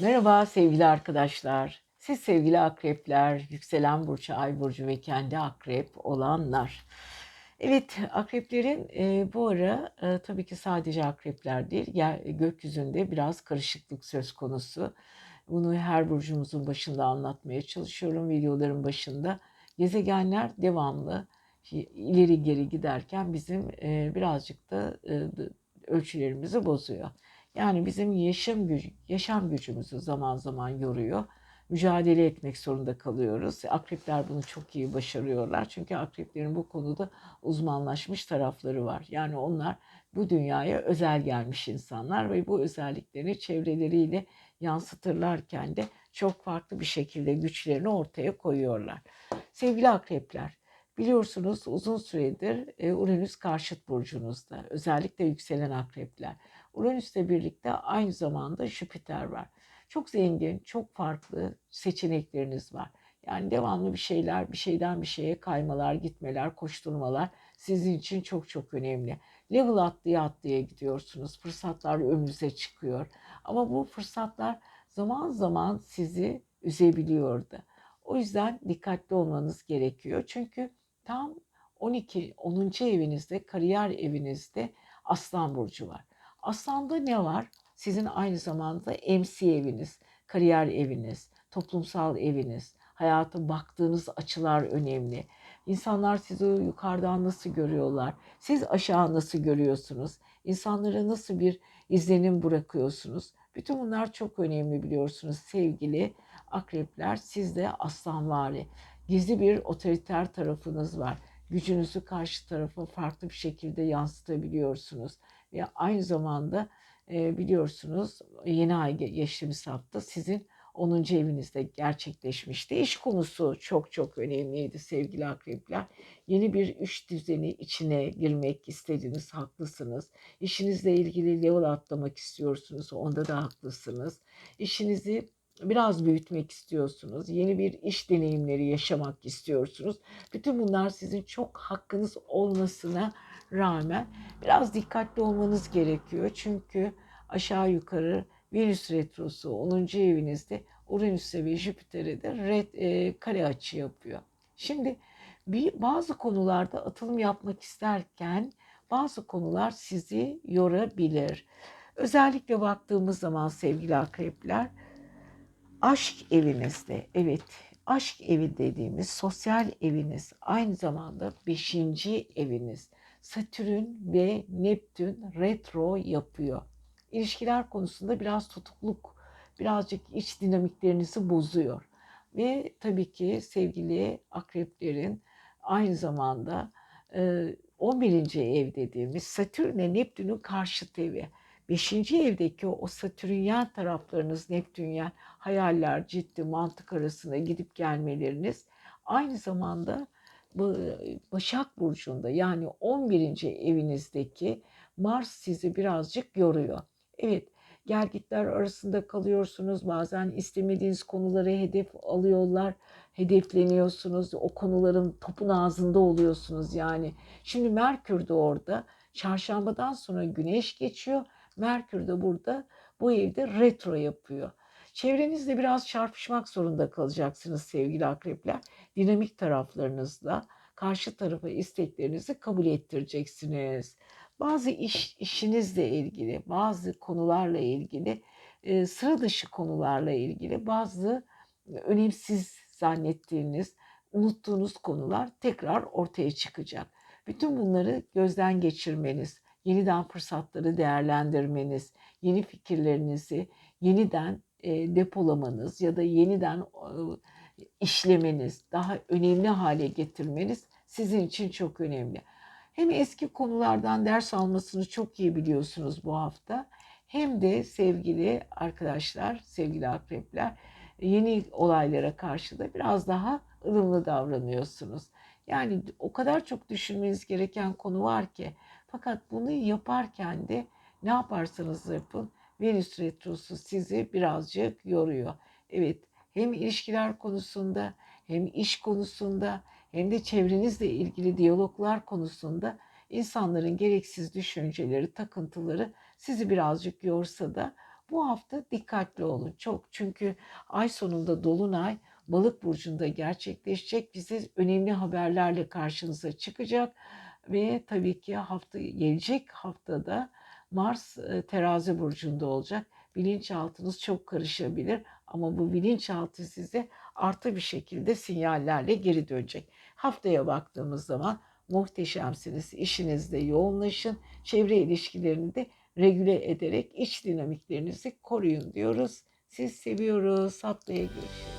Merhaba sevgili arkadaşlar. Siz sevgili akrepler, yükselen burcu, ay burcu ve kendi akrep olanlar. Evet, akreplerin e, bu ara e, tabii ki sadece akrepler değil, gökyüzünde biraz karışıklık söz konusu. Bunu her burcumuzun başında anlatmaya çalışıyorum videoların başında. Gezegenler devamlı ileri geri giderken bizim e, birazcık da e, ölçülerimizi bozuyor. Yani bizim yaşam gücü, yaşam gücümüzü zaman zaman yoruyor. Mücadele etmek zorunda kalıyoruz. Akrepler bunu çok iyi başarıyorlar. Çünkü akreplerin bu konuda uzmanlaşmış tarafları var. Yani onlar bu dünyaya özel gelmiş insanlar ve bu özelliklerini çevreleriyle yansıtırlarken de çok farklı bir şekilde güçlerini ortaya koyuyorlar. Sevgili akrepler, biliyorsunuz uzun süredir e, Uranüs karşıt burcunuzda. Özellikle yükselen akrepler. Uranüs'le birlikte aynı zamanda Jüpiter var. Çok zengin, çok farklı seçenekleriniz var. Yani devamlı bir şeyler, bir şeyden bir şeye kaymalar, gitmeler, koşturmalar sizin için çok çok önemli. Level atlaya atlaya gidiyorsunuz. Fırsatlar önünüze çıkıyor. Ama bu fırsatlar zaman zaman sizi üzebiliyordu. O yüzden dikkatli olmanız gerekiyor. Çünkü tam 12 10. evinizde, kariyer evinizde Aslan burcu var. Aslan'da ne var? Sizin aynı zamanda MC eviniz, kariyer eviniz, toplumsal eviniz, hayata baktığınız açılar önemli. İnsanlar sizi yukarıdan nasıl görüyorlar? Siz aşağı nasıl görüyorsunuz? İnsanlara nasıl bir izlenim bırakıyorsunuz? Bütün bunlar çok önemli biliyorsunuz sevgili akrepler. Sizde aslanvari, gizli bir otoriter tarafınız var. Gücünüzü karşı tarafa farklı bir şekilde yansıtabiliyorsunuz ve aynı zamanda e, biliyorsunuz yeni ay geçtiğimiz hafta sizin 10. evinizde gerçekleşmişti. İş konusu çok çok önemliydi sevgili akrepler. Yeni bir iş düzeni içine girmek istediniz, haklısınız. İşinizle ilgili level atlamak istiyorsunuz, onda da haklısınız. İşinizi biraz büyütmek istiyorsunuz. Yeni bir iş deneyimleri yaşamak istiyorsunuz. Bütün bunlar sizin çok hakkınız olmasına rağmen biraz dikkatli olmanız gerekiyor. Çünkü aşağı yukarı Venüs retrosu 10. evinizde Uranüs'e ve Jüpiter'e de red, e, kare açı yapıyor. Şimdi bir bazı konularda atılım yapmak isterken bazı konular sizi yorabilir. Özellikle baktığımız zaman sevgili akrepler aşk evinizde evet aşk evi dediğimiz sosyal eviniz aynı zamanda beşinci eviniz Satürn ve Neptün retro yapıyor. İlişkiler konusunda biraz tutukluk, birazcık iç dinamiklerinizi bozuyor. Ve tabii ki sevgili akreplerin aynı zamanda 11. E, ev dediğimiz Satürn ve Neptün'ün karşıt evi. Beşinci evdeki o satürnyen taraflarınız, Neptünyen hayaller, ciddi, mantık arasında gidip gelmeleriniz aynı zamanda Başak Burcu'nda yani 11. evinizdeki Mars sizi birazcık yoruyor. Evet gelgitler arasında kalıyorsunuz. Bazen istemediğiniz konuları hedef alıyorlar. Hedefleniyorsunuz. O konuların topun ağzında oluyorsunuz yani. Şimdi Merkür de orada. Çarşambadan sonra Güneş geçiyor. Merkür de burada bu evde retro yapıyor. Çevrenizle biraz çarpışmak zorunda kalacaksınız sevgili akrepler. Dinamik taraflarınızla karşı tarafa isteklerinizi kabul ettireceksiniz. Bazı iş işinizle ilgili, bazı konularla ilgili, e, sıra dışı konularla ilgili bazı önemsiz zannettiğiniz, unuttuğunuz konular tekrar ortaya çıkacak. Bütün bunları gözden geçirmeniz, yeniden fırsatları değerlendirmeniz, yeni fikirlerinizi yeniden e, depolamanız ya da yeniden e, işlemeniz, daha önemli hale getirmeniz sizin için çok önemli. Hem eski konulardan ders almasını çok iyi biliyorsunuz bu hafta. Hem de sevgili arkadaşlar, sevgili akrepler yeni olaylara karşı da biraz daha ılımlı davranıyorsunuz. Yani o kadar çok düşünmeniz gereken konu var ki. Fakat bunu yaparken de ne yaparsanız yapın Venüs retrosu sizi birazcık yoruyor. Evet hem ilişkiler konusunda hem iş konusunda hem de çevrenizle ilgili diyaloglar konusunda insanların gereksiz düşünceleri, takıntıları sizi birazcık yorsa da Bu hafta dikkatli olun çok çünkü ay sonunda dolunay Balık burcunda gerçekleşecek. Bize önemli haberlerle karşınıza çıkacak ve tabii ki hafta gelecek haftada Mars e, Terazi burcunda olacak. Bilinçaltınız çok karışabilir ama bu bilinçaltı size artı bir şekilde sinyallerle geri dönecek. Haftaya baktığımız zaman muhteşemsiniz. İşinizde yoğunlaşın. Çevre ilişkilerini de regüle ederek iç dinamiklerinizi koruyun diyoruz. Siz seviyoruz. Haftaya görüşürüz.